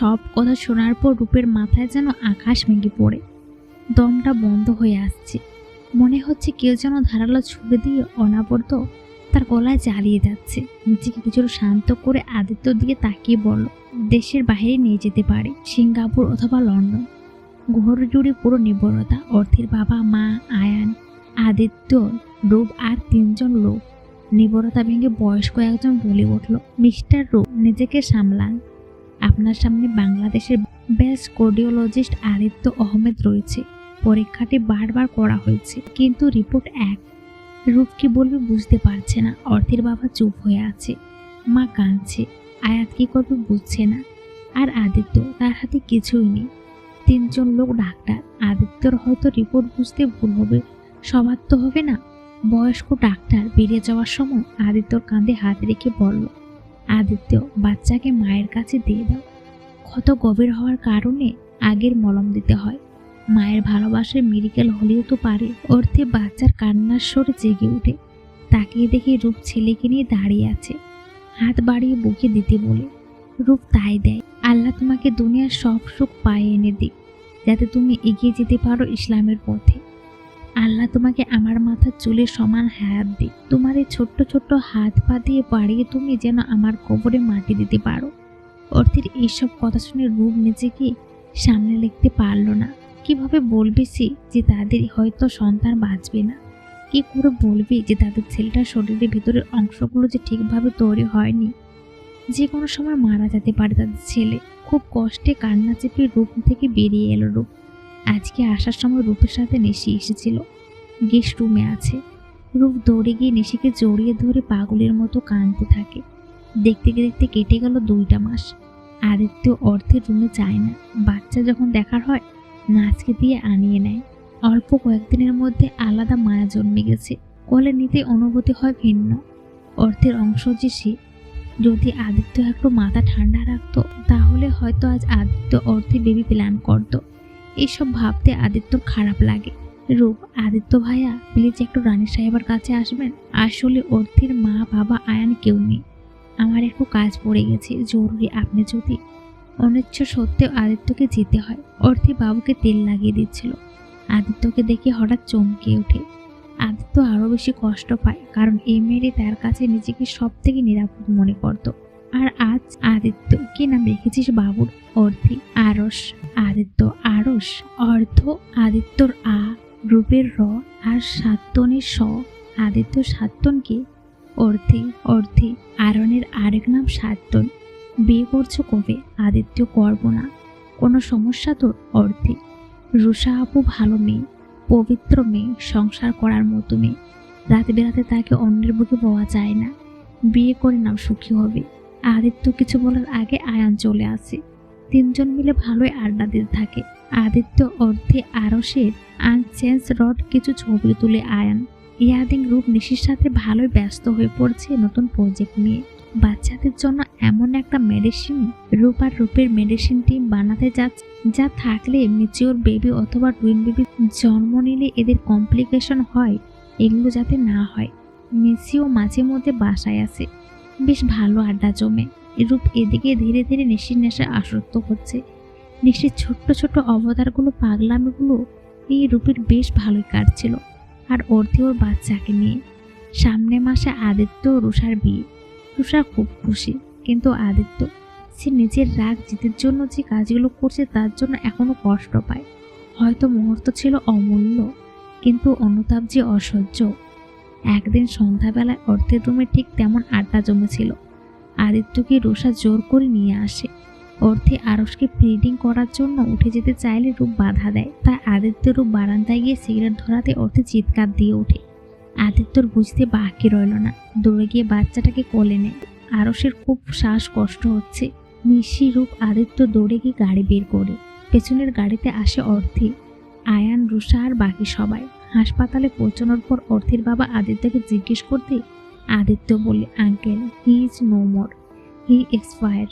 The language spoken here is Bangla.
সব কথা শোনার পর রূপের মাথায় যেন আকাশ ভেঙে পড়ে। দমটা বন্ধ হয়ে আসছে। মনে হচ্ছে কেউ যেন ধারালো ছুড়ে দিয়ে অনাবর্ত তার গলায় জ্বালিয়ে যাচ্ছে। নিজেকে কিছুটা শান্ত করে আদিত্য দিকে তাকিয়ে বলল, দেশের বাইরে নিয়ে যেতে পারে, সিঙ্গাপুর অথবা লন্ডন। ঘর জুড়ে পুরো নির্ভরতা, অর্থের বাবা, মা, আয়ান, আদিত্য, রূপ আর তিনজন লোক। নির্ভরতা ভেঙে বয়স্ক একজন বলে উঠল, মিস্টার রূপ, নিজেকে সামলান। আপনার সামনে বাংলাদেশের বেস্ট কার্ডিওলজিস্ট আদিত্য আহমেদ রয়েছে। পরীক্ষাটি বারবার করা হয়েছে, কিন্তু রিপোর্ট এক। রূপ কি বলবে বুঝতে পারছে না। অর্থের বাবা চুপ হয়ে আছে। মা কাঁদছে। আয়াত কি করবে বুঝছে না। আর আদিত্য তার হাতে কিছুই নেই। তিনজন লোক ডাক্তার। আদিত্যর হয়তো রিপোর্ট বুঝতে ভুল হবে। সবার তো হবে না। বয়স্ক ডাক্তার বেরিয়ে যাওয়ার সময় আদিত্যর কাঁধে হাত রেখে বলল আদিত্য বাচ্চাকে মায়ের কাছে দিয়ে দাও। ক্ষত গভীর হওয়ার কারণে আগের মলম দিতে হয়। মায়ের ভালোবাসায় মেডিকেল হলেও তো পারে। অর্থে বাচ্চার কান্নার স্বরে জেগে ওঠে তাকিয়ে দেখে রূপ ছেলেকে নিয়ে দাঁড়িয়ে আছে। হাত বাড়িয়ে বুকে দিতে বলে, রূপ তাই দেয়। আল্লাহ তোমাকে দুনিয়ার সব সুখ পায়ে এনে দিক। যাতে তুমি এগিয়ে যেতে পারো ইসলামের পথে। আল্লাহ তোমাকে আমার মাথার চুলের সমান হায়াত দিক। তোমার এই ছোট্ট ছোট্ট হাত পা দিয়ে বাড়িয়ে তুমি যেন আমার কবরে মাটি দিতে পারো। অর্থের এইসব কথা শুনে রূপ নিজেকে সামনে লিখতে পারল না। কীভাবে বলবে সে যে তাদের হয়তো সন্তান বাঁচবে না? কি করে বলবে যে তাদের ছেলেটার শরীরের ভিতরের অংশগুলো যে ঠিকভাবে তৈরি হয়নি? যে কোনো সময় মারা যেতে পারে তাদের ছেলে। খুব কষ্টে কান্না চেপে রূপ থেকে বেরিয়ে এলো রূপ। আজকে আসার সময় রূপের সাথে নেশি এসেছিল। গেস্ট রুমে আছে। রূপ দৌড়ে গিয়ে নেশিকে জড়িয়ে ধরে পাগলের মতো কাঁদতে থাকে। দেখতে দেখতে কেটে গেল দুইটা মাস। আদিত্য অর্থের রুমে যায় না। বাচ্চা যখন দেখার হয়, নাচকে দিয়ে আনিয়ে নেয়। অল্প কয়েকদিনের মধ্যে আলাদা মায়া জন্মে গেছে। কোলে নিতে অনুভূতি হয় ভিন্ন। অর্থের অংশ যে সে। যদি আদিত্য একটু মাথা ঠান্ডা রাখতো, তাহলে হয়তো আজ আদিত্য অর্থে বেবি প্ল্যান করতো। এইসব ভাবতে আদিত্য খারাপ লাগে। রূপ, আদিত্য ভাইয়া, প্লিজ একটু রানী সাহেবের কাছে আসবেন। আসলে অর্থের মা, বাবা, আয়ান কেউ নেই। আমার একটু কাজ পড়ে গেছে, জরুরি। আপনি যদি অনিচ্ছ সত্ত্বেও আদিত্যকে যেতে হয়, অর্থে বাবুকে তেল লাগিয়ে দিচ্ছিল। আদিত্যকে দেখে হঠাৎ চমকে ওঠে। আদিত্য আরও বেশি কষ্ট পায়, কারণ এই মেয়েটি তার কাছে নিজেকে সব থেকে নিরাপদ মনে করত। আর আজ আদিত্য কি নাম রেখেছিস বাবুর? অর্থি আরস, আদিত্য আরস, অর্ধ আদিত্যর আ, রূপের র, আর সাত্তনের স, আদিত্য সাত্তনকে অর্থি অর্থি আরনের আরেক নাম সাত্তন। বিয়ে করছ কবে? আদিত্য করব না। কোনো সমস্যা তোর? অর্থে রুষা আপু ভালো মেয়ে, পবিত্র মেয়ে, সংসার করার মতো মেয়ে। রাতে বেরাতে তাকে অন্যের বুকে পাওয়া যায় না। বিয়ে করে নাও, সুখী হবে। আদিত্য কিছু বলার আগে আয়ান চলে আসে। তিনজন মিলে ভালোই আড্ডা দিতে থাকে। আদিত্য অর্থে আরসের আনচেঞ্জ রড কিছু ছবি তুলে আয়ান। ইয়াদিং রূপ নিশির সাথে ভালোই ব্যস্ত হয়ে পড়ছে নতুন প্রজেক্ট নিয়ে। বাচ্চাদের জন্য এমন একটা মেডিসিন রূপ আর রূপের মেডিসিন টিম বানাতে যাচ্ছে, যা থাকলে মিচিওর বেবি অথবা টুইন বেবি জন্ম নিলে এদের কমপ্লিকেশন হয়, এগুলো যাতে না হয়। মিসিও মাঝে মধ্যে বাসায় আসে। বেশ ভালো আড্ডা জমে। রূপ এদিকে ধীরে ধীরে নিশির নেশায় আসক্ত হচ্ছে। নিশির ছোট্ট ছোট্ট অবতারগুলো, পাগলামিগুলো এই রূপের বেশ ভালোই কাটছিল। আর অর্থে ওর বাচ্চাকে নিয়ে। সামনে মাসে আদিত্য রুষার বিয়ে। রুষা খুব খুশি, কিন্তু আদিত্য, সে নিজের রাগ জিতের জন্য যে কাজগুলো করছে তার জন্য এখনও কষ্ট পায়। হয়তো মুহূর্ত ছিল অমূল্য, কিন্তু অনুতাপ যে অসহ্য। একদিন সন্ধ্যাবেলায় অর্থের রুমে ঠিক তেমন আড্ডা জমেছিল। আদিত্যকে রোষা জোর করে নিয়ে আসে। অর্থে আরসকে প্রিডিং করার জন্য উঠে যেতে চাইলে রূপ বাধা দেয়। তাই আদিত্য রূপ বারান্দায় গিয়ে সিগারেট ধরাতে অর্থে চিৎকার দিয়ে ওঠে। আদিত্যর বুঝতে বাকি রইল না। দৌড়ে গিয়ে বাচ্চাটাকে কোলে নেয়। আরসের খুব শ্বাস কষ্ট হচ্ছে। নিশি রূপ আদিত্য দৌড়ে গিয়ে গাড়ি বের করে। পেছনের গাড়িতে আসে অর্থি আয়ান, রুষা আর বাকি সবাই। হাসপাতালে পৌঁছানোর পর অর্থের বাবা আদিত্যকে জিজ্ঞেস করতে আদিত্য বলে uncle he is no more he expire